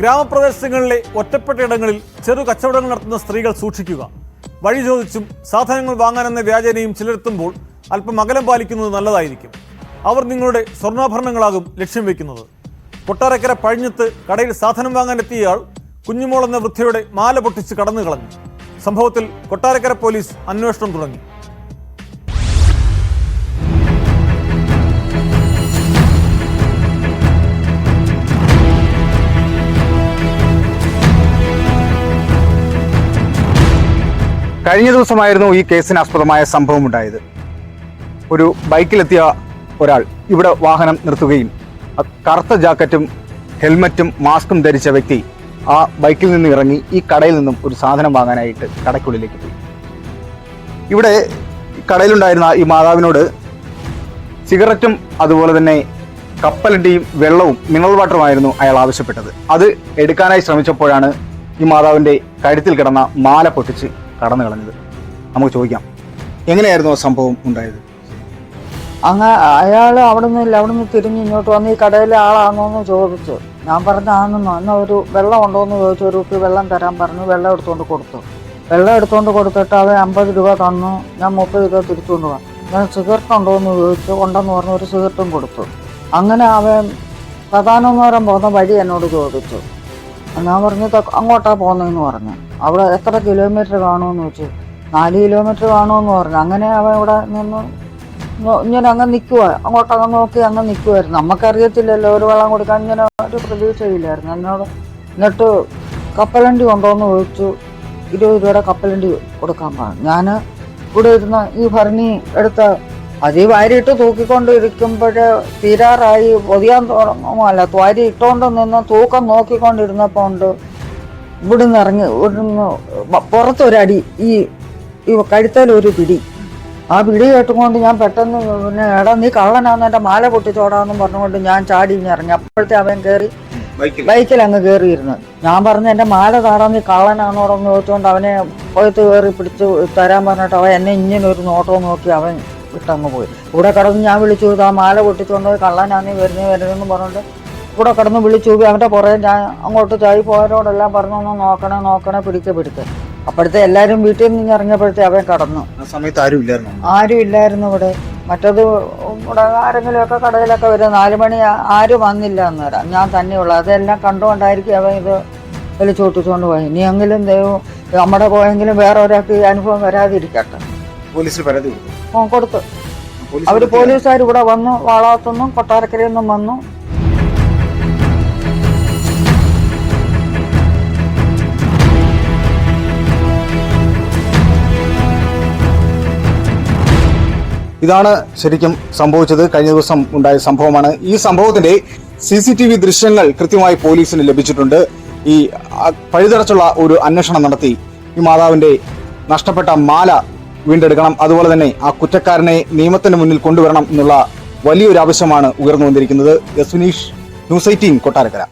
ഗ്രാമപ്രദേശങ്ങളിലെ ഒറ്റപ്പെട്ട ഇടങ്ങളിൽ ചെറു കച്ചവടങ്ങൾ നടത്തുന്ന സ്ത്രീകൾ സൂക്ഷിക്കുക. വഴി ചോദിച്ചും സാധനങ്ങൾ വാങ്ങാനെന്ന വ്യാജനയും ചിലരെത്തുമ്പോൾ അല്പം അകലം പാലിക്കുന്നത് നല്ലതായിരിക്കും. അവർ നിങ്ങളുടെ സ്വർണാഭരണങ്ങളാകും ലക്ഷ്യം വെക്കുന്നത് കൊട്ടാരക്കര പഴിഞ്ഞത്ത് കടയിൽ സാധനം വാങ്ങാനെത്തിയയാൾ കുഞ്ഞുമോൾ എന്ന വൃദ്ധയുടെ മാല പൊട്ടിച്ച് കടന്നു കളഞ്ഞു സംഭവത്തിൽ കൊട്ടാരക്കര പോലീസ് അന്വേഷണം തുടങ്ങി. കഴിഞ്ഞ ദിവസമായിരുന്നു ഈ കേസിന് ആസ്പദമായ സംഭവം ഉണ്ടായത്. ഒരു ബൈക്കിലെത്തിയ ഒരാൾ ഇവിടെ വാഹനം നിർത്തുകയും കറുത്ത ജാക്കറ്റും ഹെൽമറ്റും മാസ്കും ധരിച്ച വ്യക്തി ആ ബൈക്കിൽ നിന്ന് ഇറങ്ങി ഈ കടയിൽ നിന്നും ഒരു സാധനം വാങ്ങാനായിട്ട് കടയ്ക്കുള്ളിലേക്ക് പോയി. ഇവിടെ കടയിലുണ്ടായിരുന്ന ഈ മാതാവിനോട് സിഗരറ്റും അതുപോലെ തന്നെ കപ്പലിന്റെയും വെള്ളവും മിനറൽ വാട്ടറുമായിരുന്നു അയാൾ ആവശ്യപ്പെട്ടത്. അത് എടുക്കാനായി ശ്രമിച്ചപ്പോഴാണ് ഈ മാതാവിന്റെ കഴുത്തിൽ കിടന്ന മാല പൊട്ടിച്ച് കടന്നു കളഞ്ഞത്. നമുക്ക് ചോദിക്കാം. എങ്ങനെയായിരുന്നു ആ സംഭവം ഉണ്ടായത്? അങ്ങ് അയാൾ അവിടെ നിന്നില്ല അവിടെ നിന്ന് തിരിഞ്ഞ് ഇങ്ങോട്ട് വന്ന് ഈ കടയിലെ ആളാണോന്ന് ചോദിച്ചു. ഞാൻ പറഞ്ഞ ആണെന്നോ അന്ന് ഒരു വെള്ളം ഉണ്ടോ എന്ന് ചോദിച്ചു. ഒരു കുപ്പി വെള്ളം തരാൻ പറഞ്ഞു. വെള്ളം എടുത്തുകൊണ്ട് കൊടുത്തു. വെള്ളം എടുത്തുകൊണ്ട് കൊടുത്തിട്ട് അത് അമ്പത് രൂപ തന്നു. ഞാൻ മുപ്പത് രൂപ തിരിച്ചുകൊണ്ട് പോകാം ഞാൻ സിഗരറ്റ് ഉണ്ടോ എന്ന് ചോദിച്ചു. ഉണ്ടെന്ന് പറഞ്ഞു. ഒരു സിഗരറ്റും കൊടുത്തു. അങ്ങനെ അവൻ പ്രധാനോന്നോരം പോകുന്ന വഴി എന്നോട് ചോദിച്ചു. ഞാൻ പറഞ്ഞു "ത- അങ്ങോട്ടാ പോകുന്നതെന്ന് പറഞ്ഞു. അവിടെ എത്ര കിലോമീറ്റർ കാണുമെന്ന് ചോദിച്ചു നാല് കിലോമീറ്റർ കാണുമെന്ന് പറഞ്ഞു. അങ്ങനെ അവൻ ഇവിടെ നിന്ന് ഇങ്ങനെ അങ്ങ് നിൽക്കുക അങ്ങോട്ടങ്ങ് നോക്കി അങ്ങ് നിൽക്കുമായിരുന്നു നമുക്കറിയത്തില്ലല്ലോ ഒരു വെള്ളം കൊടുക്കാൻ ഇങ്ങനെ ഒരു പ്രതീക്ഷയില്ലായിരുന്നു. എന്നോട് എന്നിട്ട് കപ്പലണ്ടി കൊണ്ടുവന്ന് ചോദിച്ചു ഇരുപത് രൂപയുടെ കപ്പലണ്ടി കൊടുക്കാൻ പറഞ്ഞു. ഞാൻ ഇവിടെ ഇരുന്ന ഈ ഭരണി എടുത്ത് അത് ഈ വാരിയിട്ട് തൂക്കിക്കൊണ്ടിരിക്കുമ്പോഴേ തീരാറായി പൊതിയാൻ തുടങ്ങുമല്ല. വാരി ഇട്ടുകൊണ്ട് നിന്ന് തൂക്കം നോക്കിക്കൊണ്ടിരുന്നപ്പോൾ ഉണ്ട്. ഇവിടുന്ന് ഇറങ്ങി ഇവിടുന്ന് പുറത്തൊരടി ഈ ഈ കഴുത്തലൊരു പിടി. ആ പിടി കേട്ടുകൊണ്ട് ഞാൻ പെട്ടെന്ന് പിന്നെ എടാ നീ കള്ളനാന്ന് എന്റെ മാല പൊട്ടിച്ചോടാന്നും പറഞ്ഞുകൊണ്ട് ഞാൻ ചാടി ഇങ്ങനെ ഇറങ്ങി. അപ്പോഴത്തെ അവൻ കയറി ബൈക്കിൽ. അങ്ങ് കയറിയിരുന്നു ഞാൻ പറഞ്ഞു എന്റെ മാല താടാ നീ കള്ളനാണോടെന്ന് ചോദിച്ചുകൊണ്ട് അവനെ പോയിട്ട് കയറി പിടിച്ച് തരാൻ പറഞ്ഞിട്ട് അവൻ എന്നെ ഇങ്ങനെ ഒരു നോട്ടം നോക്കി അവൻ വിട്ടങ്ങ് പോയി. ഇവിടെ കടന്ന് ഞാൻ വിളിച്ചു ആ മാല പൊട്ടിച്ചുകൊണ്ട് പോയി വരുന്നത് വരുന്നേ വരുന്നെന്ന് പറഞ്ഞിട്ട് ഇവിടെ കിടന്ന് വിളിച്ചു അവന്റെ പുറകെ ഞാൻ അങ്ങോട്ട് ചായി പോയവരോടെല്ലാം പറഞ്ഞു ഒന്ന് നോക്കണേ നോക്കണേ പിടിക്ക പിടിക്ക. അപ്പോഴത്തെ എല്ലാവരും വീട്ടിൽ നിന്ന് ഇറങ്ങിയപ്പോഴത്തെ അവൻ കടന്നു. ആ സമയത്ത് ആരും ഇല്ലായിരുന്നു? ആരും ഇല്ലായിരുന്നു ഇവിടെ. മറ്റത് ഇവിടെ ആരെങ്കിലുമൊക്കെ കടയിലൊക്കെ വരും നാല് മണി ആരും വന്നില്ല അന്നേരം ഞാൻ തന്നെയുള്ളു അതെല്ലാം കണ്ടുകൊണ്ടായിരിക്കും അവൻ ഇത് വലിച്ചോട്ടിച്ചുകൊണ്ട് പോയി ഇനിയെങ്കിലും ദൈവം നമ്മുടെ പോയെങ്കിലും വേറെ ഒരാൾക്ക് ഈ അനുഭവം വരാതിരിക്കട്ടെ. പോലീസിൽ പരാതി കൊടുത്തു. കൊടുത്തു. അവർ പോലീസുകാർ ഇവിടെ വന്നു വാളാത്തുനിന്നും കൊട്ടാരക്കരയിൽ നിന്നും വന്നു. ഇതാണ് ശരിക്കും സംഭവിച്ചത്. കഴിഞ്ഞ ദിവസം ഉണ്ടായ സംഭവമാണ്. ഈ സംഭവത്തിന്റെ സി സി ടി വി ദൃശ്യങ്ങൾ കൃത്യമായി പോലീസിന് ലഭിച്ചിട്ടുണ്ട്. ഈ പഴുതടച്ചുള്ള ഒരു അന്വേഷണം നടത്തി. ഈ മാതാവിന്റെ നഷ്ടപ്പെട്ട മാല വീണ്ടെടുക്കണം. അതുപോലെ തന്നെ ആ കുറ്റക്കാരനെ നിയമത്തിന് മുന്നിൽ കൊണ്ടുവരണം എന്നുള്ള വലിയൊരു ആവശ്യമാണ് ഉയർന്നു വന്നിരിക്കുന്നത് യസ്വിനീഷ് ന്യൂസ് എയ്റ്റീൻ കൊട്ടാരക്കര.